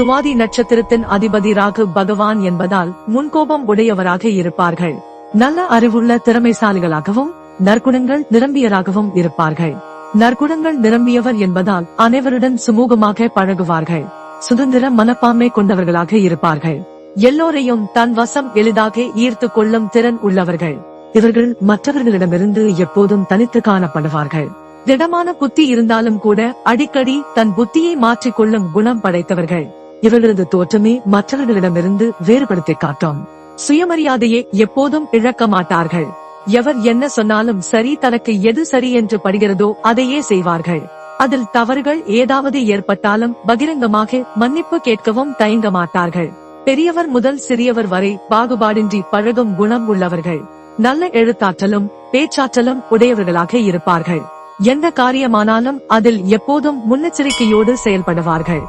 சுவாதி நட்சத்திரத்தின் அதிபதி ராகு பகவான் என்பதால் முன்கோபம் உடையவராக இருப்பார்கள். நல்ல அறிவுள்ள திறமைசாலிகளாகவும் நற்குணங்கள் நிரம்பியராகவும் இருப்பார்கள். நற்குணங்கள் நிரம்பியவர் என்பதால் அனைவருடன் சுமூகமாக பழகுவார்கள். சுதந்திர மனப்பான்மை கொண்டவர்களாக இருப்பார்கள். எல்லோரையும் தன் வசம் எளிதாக ஈர்த்து கொள்ளும் திறன் உள்ளவர்கள். இவர்கள் மற்றவர்களிடமிருந்து எப்போதும் தனித்து காணப்படுவார்கள். திடமான புத்தி இருந்தாலும் கூட அடிக்கடி தன் புத்தியை மாற்றிக் கொள்ளும் குணம் படைத்தவர்கள். இவர்களது தோற்றமே மற்றவர்களிடமிருந்து வேறுபடுத்தி காட்டும். சுயமரியாதையை எப்போதும் இழக்க மாட்டார்கள். எவர் என்ன சொன்னாலும் சரி தனக்கு எது சரி என்று படுகிறதோ அதையே செய்வார்கள். அதில் தவறுகள் ஏதாவது ஏற்பட்டாலும் பகிரங்கமாக மன்னிப்பு கேட்கவும் தயங்க மாட்டார்கள். பெரியவர் முதல் சிறியவர் வரை பாகுபாடின்றி பழகும் குணம் உள்ளவர்கள். நல்ல எழுத்தாற்றலும் பேச்சாற்றலும் உடையவர்களாக இருப்பார்கள். எந்த காரியமானாலும் அதில் எப்போதும் முன்னெச்சரிக்கையோடு செயல்படுவார்கள்.